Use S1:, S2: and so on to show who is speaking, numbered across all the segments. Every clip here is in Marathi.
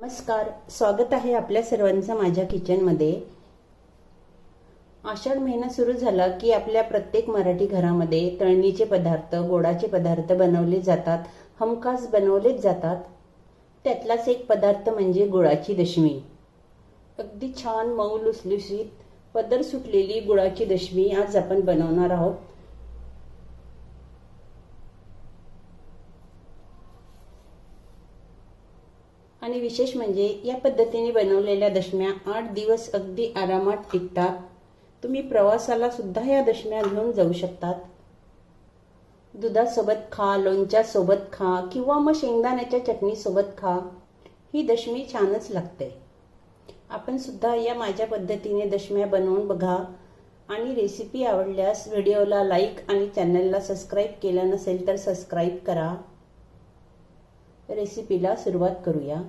S1: नमस्कार स्वागत आहे आपल्या सर्वांचं माझ्या किचनमध्ये. आषाढ महिना सुरू झाला की आपल्या प्रत्येक मराठी घरामध्ये तळणीचे पदार्थ गोडाचे पदार्थ बनवले जातात हमखास बनवलेच जातात. त्यातलाच एक पदार्थ म्हणजे गुळाची दशमी. अगदी छान मऊ लुसलुशीत पदर सुटलेली गुळाची दशमी आज आपण बनवणार आहोत. आणि विशेष म्हणजे या पद्धतीने बनवलेल्या दशम्या आठ दिवस अगदी आरामात टिकतात. तुम्ही प्रवासाला सुद्धा या दशम्या घेऊन जाऊ शकतात. दुधासोबत खा लोणच्यासोबत खा किंवा मग शेंगदाण्याच्या चटणीसोबत खा. ही दशमी छानच लागते. आपण सुद्धा या माझ्या पद्धतीने दशम्या बनवून बघा. आणि रेसिपी आवडल्यास व्हिडिओला लाईक आणि चॅनलला सबस्क्राईब केलं नसेल तर सबस्क्राईब करा. रेसिपीला सुरुवात करूया.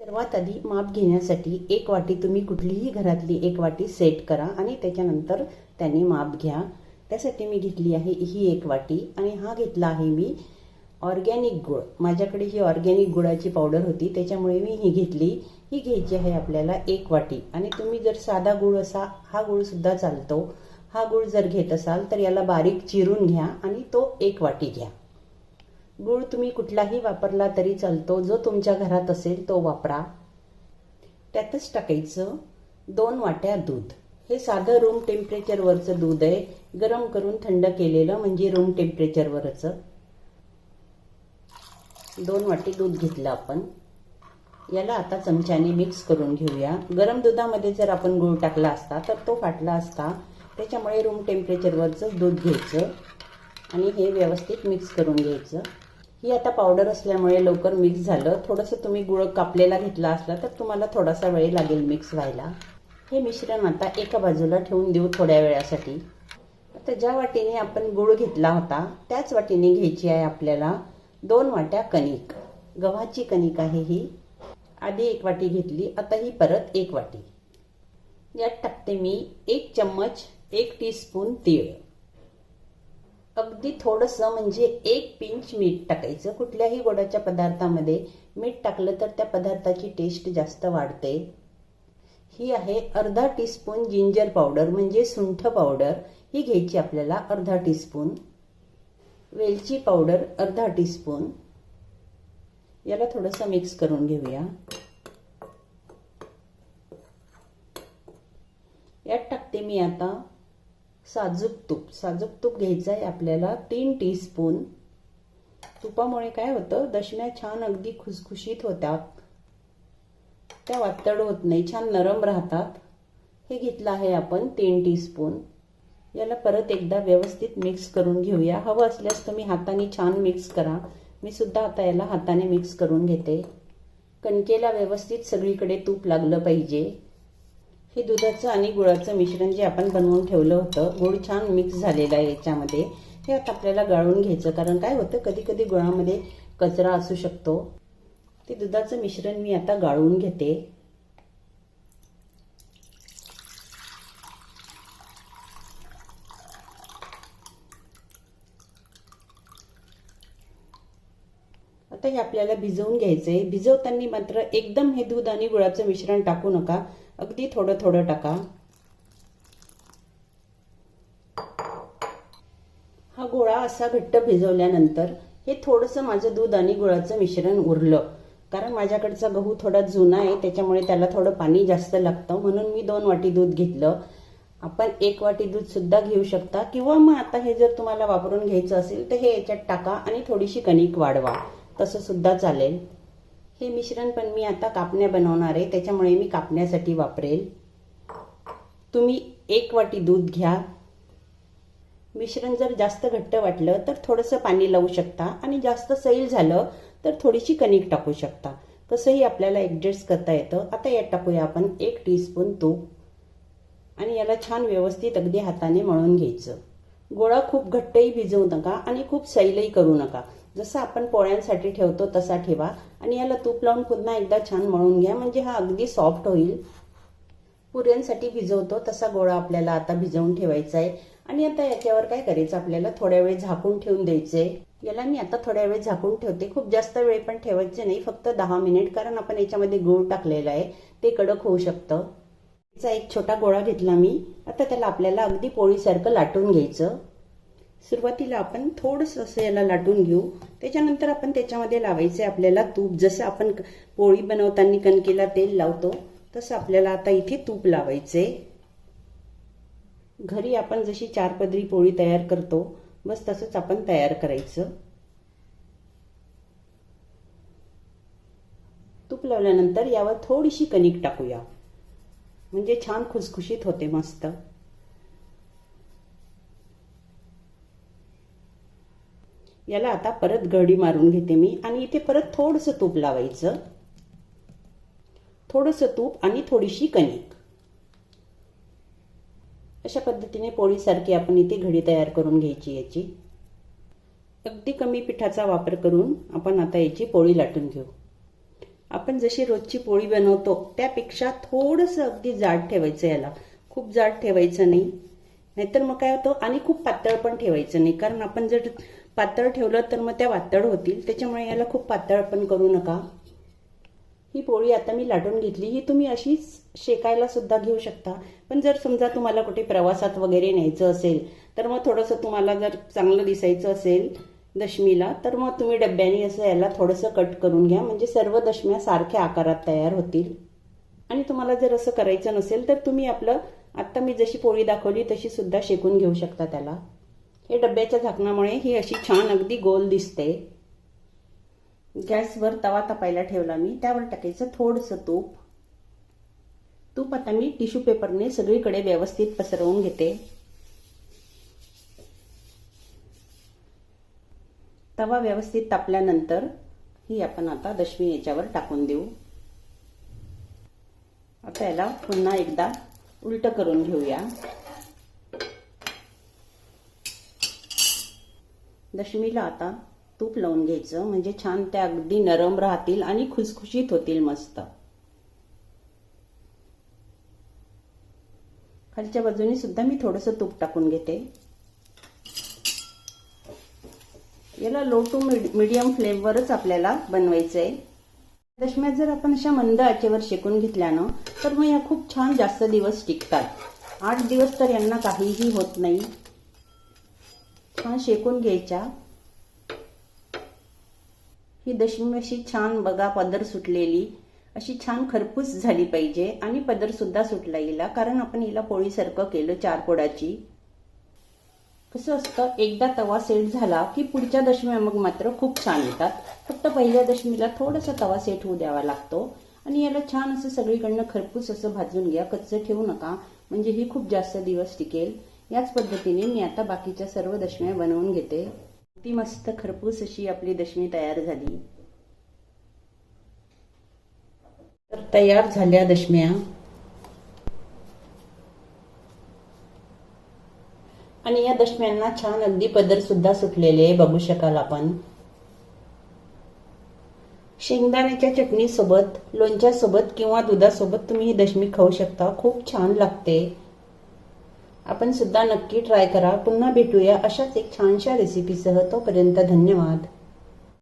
S1: सर्वात आधी माप घेण्यासाठी एक वाटी तुम्ही कुठलीही घरातली एक वाटी सेट करा आणि त्याच्यानंतर त्यांनी माप घ्या. त्यासाठी मी घेतली आहे ही एक वाटी आणि हा घेतला आहे मी ऑर्गॅनिक गुळ. माझ्याकडे ही ऑर्गॅनिक गुळाची पावडर होती त्याच्यामुळे मी ही घेतली. ही घ्यायची आहे आपल्याला एक वाटी. आणि तुम्ही जर साधा गुळ असा हा गुळसुद्धा चालतो. हा गुळ जर घेत असाल तर याला बारीक चिरून घ्या आणि तो एक वाटी घ्या. गूळ तुम्ही कुठलाही वापरला तरी चालतो. जो तुमच्या घरात असेल तो वापरा. त्यातच टाकायचं दोन वाट्या दूध. हे साधं रूम टेम्परेचरवरचं दूध आहे. गरम करून थंड केलेलं म्हणजे रूम टेम्परेचरवरचं दोन वाटी दूध घेतलं आपण. याला आता चमच्याने मिक्स करून घेऊया. गरम दुधामध्ये जर आपण गूळ टाकला असता तर तो फाटला असता त्याच्यामुळे रूम टेम्परेचरवरचं दूध घ्यायचं. आणि हे व्यवस्थित मिक्स करून घ्यायचं. ही आता पावडर असल्यामुळे लवकर मिक्स झालं. थोडंसं तुम्ही गुळ कापलेला घेतला असला तर तुम्हाला थोडासा वेळ लागेल मिक्स व्हायला. हे मिश्रण आता एका बाजूला ठेवून देऊ थोड्या वेळासाठी. आता ज्या वाटीने आपण गुळ घेतला होता त्याच वाटीने घ्यायची आहे आपल्याला दोन वाट्या कणिक. गव्हाची कणिक आहे ही. आधी एक वाटी घेतली आता ही परत एक वाटी. यात टाकते मी एक चम्मच एक टीस्पून तीळ. अगदी थोडंसं म्हणजे एक पिंच मीठ टाकायचं. कुठल्याही गोडाच्या पदार्थामध्ये मीठ टाकलं तर त्या पदार्थाची टेस्ट जास्त वाढते. ही आहे अर्धा टीस्पून जिंजर पावडर म्हणजे सुंठ पावडर. ही घ्यायची आपल्याला अर्धा टीस्पून. वेलची पावडर अर्धा टीस्पून. याला थोडंसं मिक्स करून घेऊया. यात टाकते मी आता साजूक तूप साजूक तूप घ्यायचं आहे आपल्याला तीन टीस्पून तुपामुळे काय होतं? दशम्या छान अगदी खुसखुशीत होतात. त्या वातड होत नाही छान नरम राहतात. हे घेतलं आहे आपण तीन टीस्पून याला परत एकदा व्यवस्थित मिक्स करून घेऊया. हवं असल्यास तुम्ही हाताने छान मिक्स करा. मी सुद्धा आता याला हाताने मिक्स करून घेते. कणकेला व्यवस्थित सगळीकडे तूप लागलं पाहिजे. हे दुधाचं आणि गुळाचं मिश्रण जे आपण बनवून ठेवलं होतं गुळ छान मिक्स झालेलं आहे याच्यामध्ये. हे आता आपल्याला गाळून घ्यायचं कारण काय होतं कधी कधी गुळामध्ये कचरा असू शकतो. ते दुधाचं मिश्रण मी आता गाळून घेते. आता हे आपल्याला भिजवून घ्यायचं आहे भिजवताना मात्र एकदम हे दूध आणि गुळाचं मिश्रण टाकू नका. अगदी थोडं थोडं टाका. हा गोळा असा घट्ट भिजवल्यानंतर हे थोडंसं माझं दूध आणि गुळाचं मिश्रण उरलं. कारण माझ्याकडचा गहू थोडा जुना आहे त्याच्यामुळे त्याला थोडं पाणी जास्त लागतं. म्हणून मी दोन वाटी दूध घेतलं. आपण एक वाटी दूध सुद्धा घेऊ शकता. किंवा मग आता हे जर तुम्हाला वापरून घ्यायचं असेल तर हे याच्यात टाका आणि थोडीशी कणिक वाढवा. तसं सुद्धा चालेल. हे मिश्रण पण मी आता कापण्या बनवणार आहे. त्याच्यामुळे मी कापण्यासाठी वापरेल. तुम्ही एक वाटी दूध घ्या. मिश्रण जर जास्त घट्ट वाटलं तर थोडंसं पाणी लावू शकता. आणि जास्त सैल झालं तर थोडीशी कणिक टाकू शकता. तसंही आपल्याला ॲडजस्ट करता येतं. आता यात टाकूया आपण एक टीस्पून तूप. आणि याला छान व्यवस्थित अगदी हाताने मळून घ्यायचं. गोळा खूप घट्टही भिजवू नका आणि खूप सैलही करू नका. जसं आपण पोळ्यांसाठी ठेवतो तसा ठेवा. आणि याला तूप लावून पुन्हा एकदा छान मळून घ्या. म्हणजे हा अगदी सॉफ्ट होईल. पुऱ्यांसाठी भिजवतो तसा गोळा आपल्याला आता भिजवून ठेवायचा आहे. आणि आता याच्यावर काय करायचं? आपल्याला थोड्या वेळ झाकून ठेवून द्यायचे याला मी आता थोड्या वेळ झाकून ठेवते. खूप जास्त वेळ पण ठेवायचे नाही. फक्त दहा मिनिट कारण आपण याच्यामध्ये गूळ टाकलेला आहे. ते कडक होऊ शकतं. याचा एक छोटा गोळा घेतला मी. आता त्याला आपल्याला अगदी पोळीसारखं लाटून घ्यायचं. सुरुवातीला आपण थोडंसं असं याला लाटून घेऊ. त्याच्यानंतर आपण त्याच्यामध्ये लावायचे आपल्याला तूप. जसं आपण पोळी बनवताना कणकेला तेल लावतो तसं आपल्याला आता इथे तूप लावायचे. घरी आपण जशी चार पदरी पोळी तयार करतो बस तसंच आपण तयार करायचं. तूप लावल्यानंतर यावर थोडीशी कणिक टाकूया. म्हणजे छान खुसखुशीत होते मस्त. याला आता परत घडी मारून घेते मी आणि इथे परत थोडंसं तूप लावायचं. थोडंसं तूप आणि थोडीशी कणिक. अशा पद्धतीने पोळीसारखी आपण इथे घडी तयार करून घ्यायची याची. अगदी कमी पिठाचा वापर करून आपण आता याची पोळी लाटून घेऊ. आपण जशी रोजची पोळी बनवतो त्यापेक्षा थोडंसं अगदी जाड ठेवायचं याला. खूप जाड ठेवायचं नाही. नाहीतर मग काय होतं? आणि खूप पातळ पण ठेवायचं नाही. कारण आपण जर पातळ ठेवलं तर मग त्या वातळ होतील. त्याच्यामुळे याला खूप पातळ पण करू नका. ही पोळी आता मी लाटून घेतली. ही तुम्ही अशीच शेकायला सुद्धा घेऊ शकता. पण जर समजा तुम्हाला कुठे प्रवासात वगैरे न्यायचं असेल तर मग थोडंसं तुम्हाला जर चांगलं दिसायचं असेल दशमीला तर मग तुम्ही डब्याने असं याला थोडंसं कट करून घ्या. म्हणजे सर्व दशम्या सारख्या आकारात तयार होतील. आणि तुम्हाला जर असं करायचं नसेल तर तुम्ही आपलं आत्ता मी जशी पोळी दाखवली तशी सुद्धा शेकून घेऊ शकता त्याला. हे डब्याच्या झाकणामुळे ही अशी छान अगदी गोल दिसते. गॅसवर तवा तापायला ठेवला मी. त्यावर टाकायचं थोडंसं तूप. तूप आता मी टिश्यू पेपरने सगळीकडे व्यवस्थित पसरवून घेते. तवा व्यवस्थित तापल्यानंतर ही आपण आता दशमी याच्यावर टाकून देऊ. आता याला पुन्हा एकदा उलट करून घेऊया. दशमीला आता तूप लावून घ्यायचं. म्हणजे छान त्या अगदी नरम राहतील आणि खुसखुशीत होतील मस्त. खालच्या बाजूने सुद्धा मी थोडंसं तूप टाकून घेते. याला लो टू मिडियम फ्लेमवरच आपल्याला बनवायचं आहे दशम्यात जर आपण अशा मंद आचेवर शेकून घेतल्यानं तर मग या खूप छान जास्त दिवस टिकतात. आठ दिवस तर यांना काहीही होत नाही. छान शेकून घ्यायच्या ही दशमी अशी छान बघा पदर सुटलेली. अशी छान खरपूस झाली पाहिजे आणि पदर सुद्धा सुटला हिला कारण आपण हिला पोळीसारखं केलं चार पोळाची कसं असतं एकदा तवा सेट झाला की पुढच्या दशम्या मग मात्र खूप छान येतात. फक्त पहिल्या दशमीला थोडासा तवा सेट होऊ द्यावा लागतो. आणि याला छान असं सगळीकडनं खरपूस असं भाजून घ्या कच्चं ठेवू नका. म्हणजे ही खूप जास्त दिवस टिकेल. याच पद्धतीने मी आता बाकीच्या सर्व दशम्या बनवून घेते. ती मस्त खरपूस अशी आपली दशमी तयार झाली. तर तयार झाल्या दशम्या. आणि या दशम्यांना छान अगदी पदर सुद्धा सुटलेले बघू शकाल आपण. शेंगदाण्याच्या चटणी सोबत लोणच्या सोबत किंवा दुधासोबत तुम्ही ही दशमी खाऊ शकता. खूप छान लागते. आपण सुद्धा नक्की ट्राय करा. पुन्हा भेटूया अशाच एक छानशा रेसिपीसह तोपर्यंत धन्यवाद.